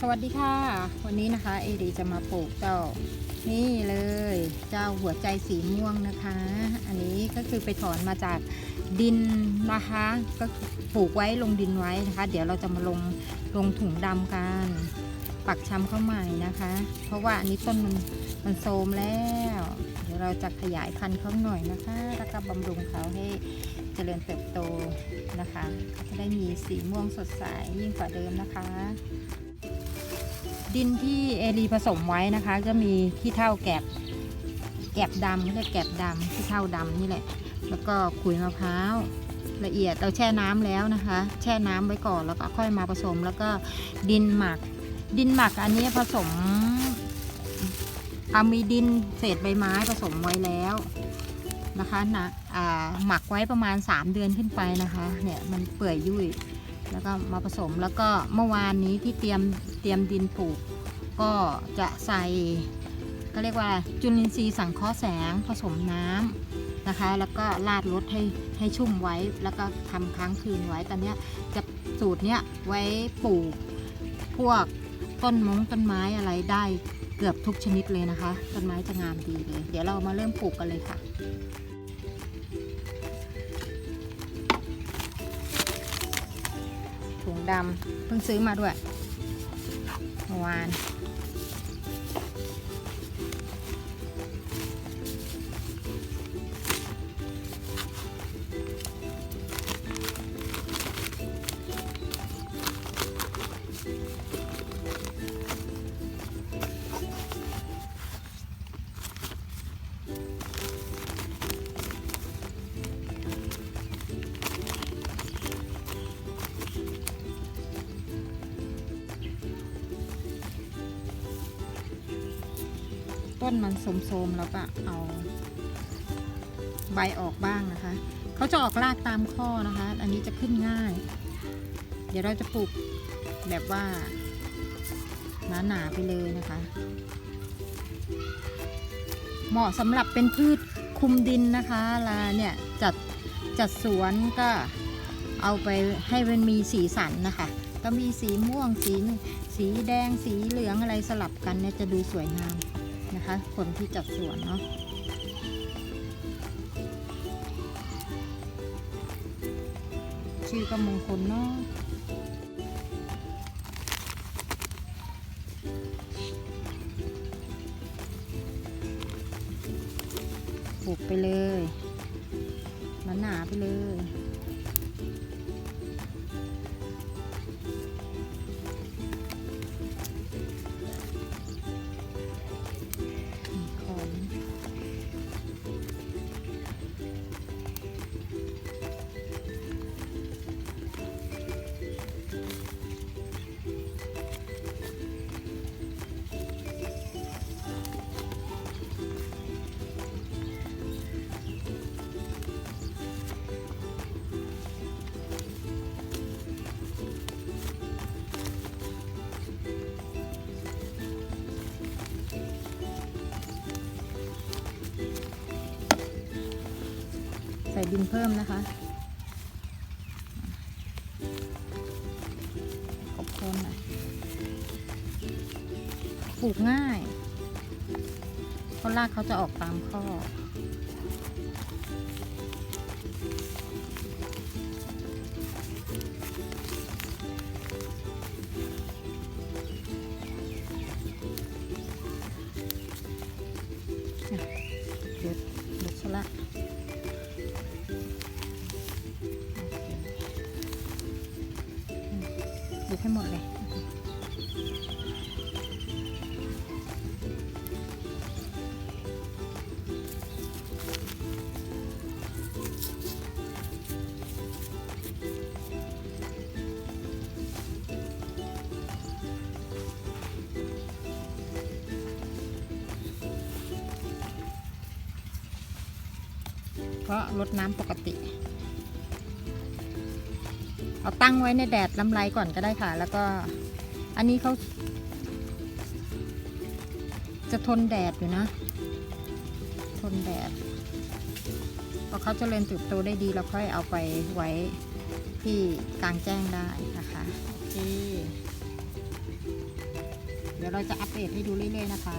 สวัสดีค่ะ วันนี้นะคะเอดีจะมาปลูกเจ้านี่เลย เจ้าหัวใจสีม่วงนะคะ อันนี้ก็คือไปถอนมาจากดินนะคะ ก็ปลูกไว้ลงดินไว้นะคะ เดี๋ยวเราจะมาลงลงถุงดำกัน ปักชำเข้าใหม่นะคะ เพราะว่าอันนี้ต้นมันมันโทรมแล้ว เดี๋ยวเราจะขยายพันธุ์เขาหน่อยนะคะแล้วก็บำรุงเขาให้เจริญเติบโตนะคะจะได้มีสีม่วงสดใสยิ่งกว่าเดิมนะคะ ดินที่เอรีผสมไว้นะคะ ก็มีขี้เท่าแกบแกบดำเรียกแกบดำขี้เท่าดำนี่แหละ แล้วก็ขุยมะพร้าวละเอียดเราแช่น้ำแล้วนะคะ แช่น้ำไว้ก่อนแล้วก็ค่อยมาผสมแล้วก็ดินหมัก ดินหมักอันนี้ผสมเอามีดินเศษใบไม้ผสมไว้แล้วนะคะนะอ่าหมักไว้ประมาณ 3 เดือนขึ้นไปนะคะ เนี่ยมันเปื่อยยุ่ย แล้วก็มาผสมแล้วก็เมื่อวานนี้ที่เตรียมเตรียมดินปลูก ก็จะใส่ก็เรียกว่าจุลินทรีย์สังเคราะห์แสงผสมน้ำนะคะ แล้วก็ราดรดให้ให้ชุ่มไว้ แล้วก็ทำค้างคืนไว้ตอนนี้จะสูตรเนี้ยไว้ปลูกพวกต้นมงต้นไม้อะไรได้เกือบทุกชนิดเลยนะคะ ต้นไม้จะงามดีเลย เดี๋ยวเรามาเริ่มปลูกกันเลยค่ะ ดำเพิ่งซื้อมาด้วยเมื่อวาน ต้นมันโสมๆแล้วก็เอาใบออกบ้างนะคะ เขาจะออกรากตามข้อนะคะ อันนี้จะขึ้นง่าย เดี๋ยวเราจะปลูกแบบว่าหนาๆไปเลยนะคะ เหมาะสำหรับเป็นพืชคุมดินนะคะลาเนี่ยจัดจัดสวนก็เอาไปให้มันมีสีสันนะคะ ก็มีสีม่วงสีสีแดงสีเหลืองอะไรสลับกันเนี่ยจะดูสวยงาม นะคะ คนที่จัดสวนเนาะชื่อก็มงคลเนาะปลูกไปเลยมันหนาไปเลย ส่ดินเพิ่มนะคะกบคนหน่อยปลูกง่ายเพราะรากเขาจะออกตามข้อเดี๋ยวเดี๋ยวชะละ ดูให้หมดเลย ก็ลดน้ำปกติ เอาตั้งไว้ในแดดลำไรก่อนก็ได้ค่ะ แล้วก็อันนี้เขาจะทนแดดอยู่นะ ทนแดดพอเขาเจริญเติบโตได้ดีเราค่อยเอาไปไว้ที่กลางแจ้งได้นะคะโอเคเดี๋ยวเราจะอัปเดตให้ดูเรื่อยๆนะคะ